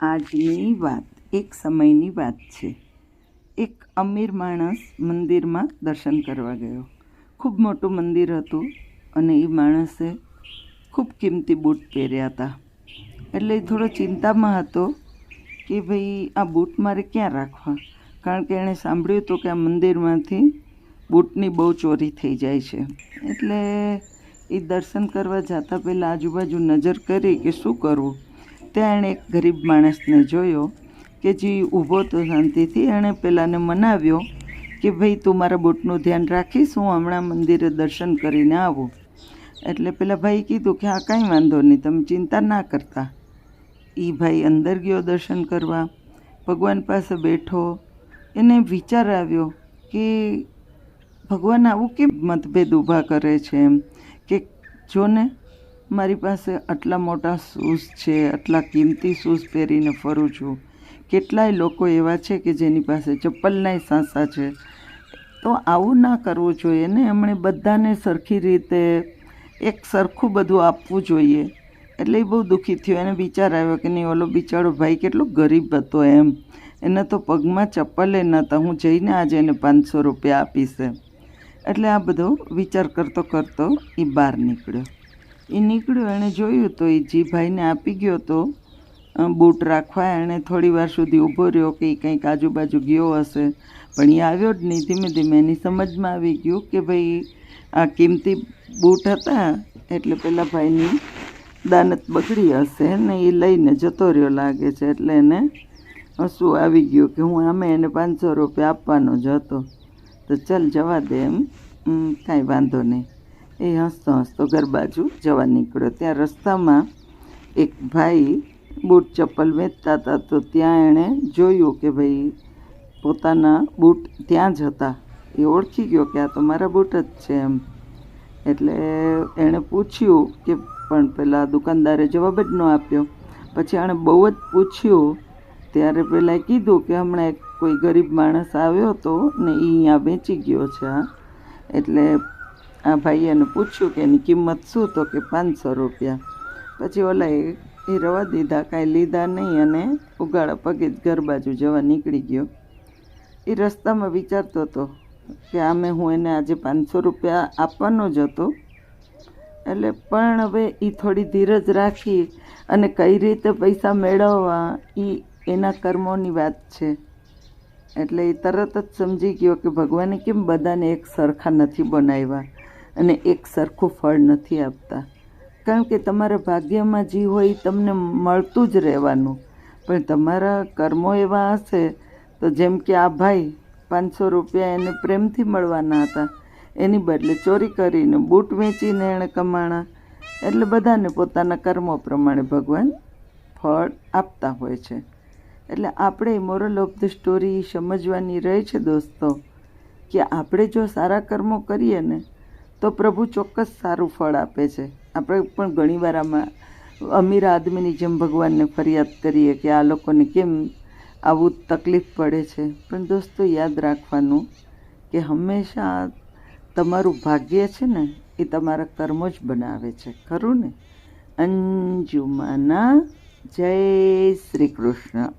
આજની વાત, એક સમયની વાત છે. એક અમીર માણસ મંદિરમાં દર્શન કરવા ગયો. ખૂબ મોટું મંદિર હતું અને એ માણસે ખૂબ કિંમતી બૂટ પહેર્યા હતા. એટલે થોડો ચિંતામાં હતો કે ભાઈ, આ બૂટ મારે ક્યાં રાખવા? કારણ કે એણે સાંભળ્યું હતું કે આ મંદિરમાંથી બૂટની બહુ ચોરી થઈ જાય છે. એટલે એ દર્શન કરવા જતાં પહેલાં આજુબાજુ નજર કરી કે શું કરવું? ત્યાં એણે એક ગરીબ માણસને જોયો કે જે ઊભો તો શાંતિથી એણે પેલાને મનાવ્યો કે ભાઈ તું મારા બૂટનું ધ્યાન રાખીશ, હું હમણાં મંદિરે દર્શન કરીને આવું. એટલે પેલા ભાઈ કીધું કે આ કાંઈ વાંધો નહીં, તમે ચિંતા ના કરતા. એ ભાઈ અંદર ગયો દર્શન કરવા, ભગવાન પાસે બેઠો. એને વિચાર આવ્યો કે ભગવાન આવું કેમ મતભેદ ઊભા કરે છે એમ? કે જોને મારી પાસે આટલા મોટા શૂઝ છે, આટલા કિંમતી શૂઝ પહેરીને ફરું છું. કેટલાય લોકો એવા છે કે જેની પાસે ચપ્પલનાય સાંસા છે. તો આવું ના કરવું જોઈએ ને, એમણે બધાને સરખી રીતે એક સરખું બધું આપવું જોઈએ. એટલે એ બહુ દુઃખી થયો. એને વિચાર આવ્યો કે નહીં, ઓલો બિચારો ભાઈ કેટલો ગરીબ હતો એમ. એને તો પગમાં ચપ્પલે નહોતા. હું જઈને આજે એને પાંચસો રૂપિયા આપીશ એટલે આ બધો વિચાર કરતો કરતો એ બહાર નીકળ્યો. એ નીકળ્યો એણે જોયું તો એ જીભાઈને આપી ગયો તો બૂટ રાખવા એણે થોડી વાર સુધી ઊભો રહ્યો કે એ કંઈક આજુબાજુ ગયો હશે. પણ એ આવ્યો જ નહીં. ધીમે ધીમે એની સમજમાં આવી ગયું કે ભાઈ આ કિંમતી બૂટ હતા એટલે પેલા ભાઈની દાનત બગડી હશે ને એ લઈને જતો રહ્યો લાગે છે. એટલે એને હસવું આવી ગયું કે હું આમે એને પાંચસો રૂપિયા આપવાનો જ હતો. તો ચાલ જવા દે એમ. "હમ, કાંઈ વાંધો નહીં. એ હસતો હસતો ઘર બાજુ જવા નીકળ્યો. ત્યાં રસ્તામાં એક ભાઈ બૂટ ચપ્પલ વેચતા હતા તો ત્યાં એણે જોયું કે ભાઈ પોતાના બૂટ ત્યાં જ હતા. એ ઓળખી ગયો કે આ તો મારા બૂટ જ છે એમ. એટલે એણે પૂછ્યું કે પણ પેલા દુકાનદારે જવાબ જ ન આપ્યો. પછી એણે બહુ જ પૂછ્યું, ત્યારે પહેલાં કીધું કે હમણાં એક કોઈ ગરીબ માણસ આવ્યો હતો ને એ અહીંયા વેચી ગયો છે આ એટલે આ ભાઈએ એને પૂછ્યું કે એની કિંમત શું? તો કે પાંચસો રૂપિયા. પછી ઓલા એ રવા દીધા, કાંઈ લીધા નહીં અને ઉગાડા પગે જ ઘર બાજુ જવા નીકળી ગયો. એ રસ્તામાં વિચારતો હતો કે આમે હું એને આજે પાંચસો રૂપિયા આપવાનો જ હતો. એટલે પણ હવે એ થોડી ધીરજ રાખી અને કઈ રીતે પૈસા મેળવવા એ એના કર્મોની વાત છે. એટલે એ તરત જ સમજી ગયો કે ભગવાને કેમ બધાને એક સરખા નથી બનાવ્યા? અને એક સરખું ફળ નથી આપતા. કારણ કે તમારા ભાગ્યમાં જે હોય તમને મળતું જ રહેવાનું. પણ તમારા કર્મો એવા હશે, તો જેમ કે આ ભાઈ પાંચસો રૂપિયા એને પ્રેમથી મળવાના હતા. એની બદલે ચોરી કરીને બૂટ વેચીને એણે કમાણા. એટલે બધાને પોતાના કર્મો પ્રમાણે ભગવાન ફળ આપતા હોય છે. એટલે આપણે મોરલ ઓફ ધ સ્ટોરી સમજવાની રહે છે દોસ્તો, કે આપણે જો સારા કર્મો કરીએ ને તો પ્રભુ ચોક્કસ સારું ફળ આપે છે. આપણે પણ ઘણીવાર આમાં અમીર આદમીની જેમ ભગવાનને ફરિયાદ કરીએ કે આ લોકોને કેમ આવું તકલીફ પડે છે. પણ દોસ્તો, યાદ રાખવાનું કે હંમેશા તમારું ભાગ્ય છે ને, એ તમારા કર્મો જ બનાવે છે. ખરું ને? અંજુમાના જય શ્રી કૃષ્ણ.